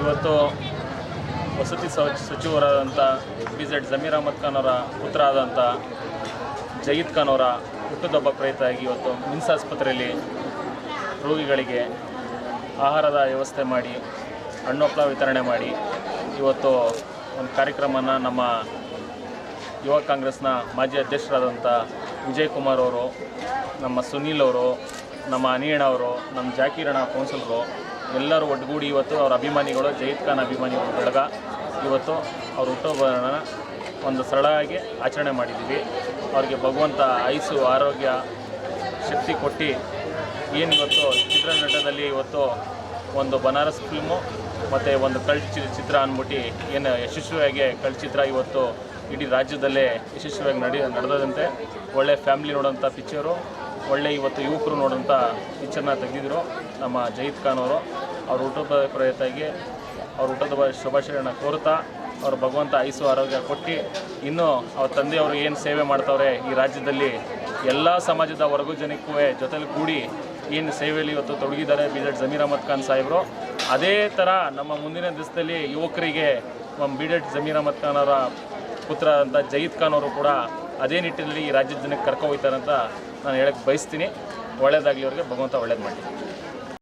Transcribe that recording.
ಇವತ್ತು ವಸತಿ ಸಚಿವರಾದಂಥ ಬಿ ಜೆಡ್ ಜಮೀರ್ ಅಹಮದ್ ಖಾನ್ ಅವರ ಪುತ್ರ ಆದಂಥ ಜಯೀದ್ ಖಾನ್ ಅವರ ಪ್ರಯತ್ನ ಪ್ರಯುಕ್ತವಾಗಿ ಇವತ್ತು ಮಿನ್ಸ್ ಆಸ್ಪತ್ರೆಯಲ್ಲಿ ರೋಗಿಗಳಿಗೆ ಆಹಾರದ ವ್ಯವಸ್ಥೆ ಮಾಡಿ, ಹಣ್ಣು ಹಪ್ಪಳ ವಿತರಣೆ ಮಾಡಿ ಇವತ್ತು ಒಂದು ಕಾರ್ಯಕ್ರಮನ ನಮ್ಮ ಯುವ ಕಾಂಗ್ರೆಸ್ನ ಮಾಜಿ ಅಧ್ಯಕ್ಷರಾದಂಥ ವಿಜಯ್ ಕುಮಾರ್ ಅವರು, ನಮ್ಮ ಸುನೀಲ್ ಅವರು, ನಮ್ಮ ಅನಿಯಣ್ಣ ಅವರು, ನಮ್ಮ ಜಾಕಿರಣ ಕೌನ್ಸಿಲರು ಎಲ್ಲರೂ ಒಟ್ಟುಗೂಡಿ ಇವತ್ತು ಅವರ ಅಭಿಮಾನಿಗಳು ಜಯೀದ್ ಖಾನ್ ಅಭಿಮಾನಿಗಳ ಬೆಳಗ ಇವತ್ತು ಅವ್ರ ಹುಟ್ಟುಹಬ್ಬನ ಒಂದು ಸರಳವಾಗಿ ಆಚರಣೆ ಮಾಡಿದ್ದೀವಿ. ಅವ್ರಿಗೆ ಭಗವಂತ ಐಸು, ಆರೋಗ್ಯ, ಶಕ್ತಿ ಕೊಟ್ಟು ಏನು ಇವತ್ತು ಚಿತ್ರನಟದಲ್ಲಿ ಇವತ್ತು ಒಂದು ಬನಾರಸ್ ಫಿಲ್ಮು ಮತ್ತು ಒಂದು ಕಳ್ ಚಿತ್ರ ಅಂದ್ಬಿಟ್ಟು ಏನು ಯಶಸ್ವಿಯಾಗಿ ಕಳ್ ಚಿತ್ರ ಇವತ್ತು ಇಡೀ ರಾಜ್ಯದಲ್ಲೇ ಯಶಸ್ವಿಯಾಗಿ ನಡೆ ನಡೆದಂತೆ ಒಳ್ಳೆ ಫ್ಯಾಮಿಲಿ ನೋಡೋಂಥ ಪಿಕ್ಚರು ಒಳ್ಳೆ ಇವತ್ತು ಯುವಕರು ನೋಡೋಂಥ ಪಿಕ್ಚರ್ನ ತೆಗೆದಿದ್ರು ನಮ್ಮ ಜಯೀದ್ ಖಾನ್ ಅವರು. ಅವ್ರ ಊಟದ ಪ್ರಯತ್ನಾಗಿ ಅವ್ರ ಬ, ಶುಭಾಶಯಗಳನ್ನ ಕೋರ್ತಾ ಅವ್ರ ಭಗವಂತ ಐಸು ಆರೋಗ್ಯ ಕೊಟ್ಟು ಇನ್ನೂ ಅವ್ರ ತಂದೆಯವರು ಏನು ಸೇವೆ ಮಾಡ್ತಾವ್ರೆ ಈ ರಾಜ್ಯದಲ್ಲಿ ಎಲ್ಲ ಸಮಾಜದ ವರ್ಗ ಜನಕ್ಕೂ ಜೊತೆಲಿ ಕೂಡಿ ಏನು ಸೇವೆಯಲ್ಲಿ ಇವತ್ತು ತೊಡಗಿದ್ದಾರೆ ಬಿ ಜೆಡ್ ಜಮೀರ್ ಅಹಮದ್ ಖಾನ್ ಸಾಹೇಬರು, ಅದೇ ಥರ ನಮ್ಮ ಮುಂದಿನ ದಿವಸದಲ್ಲಿ ಯುವಕರಿಗೆ ನಮ್ಮ ಬಿ ಜೆಡ್ ಜಮೀರ್ ಅಹಮದ್ ಖಾನ್ ಅವರ ಪುತ್ರ ಅಂತ ಜಯೀದ್ ಖಾನ್ ಅವರು ಕೂಡ ಅದೇ ನಿಟ್ಟಿನಲ್ಲಿ ಈ ರಾಜ್ಯದ ಜನಕ್ಕೆ ಕರ್ಕೊ ಹೋಗ್ತಾರೆ ಅಂತ ನಾನು ಹೇಳಕ್ಕೆ ಬಯಸ್ತೀನಿ. ಒಳ್ಳೆಯದಾಗಲಿ ಅವ್ರಿಗೆ, ಭಗವಂತ ಒಳ್ಳೇದು ಮಾಡಿ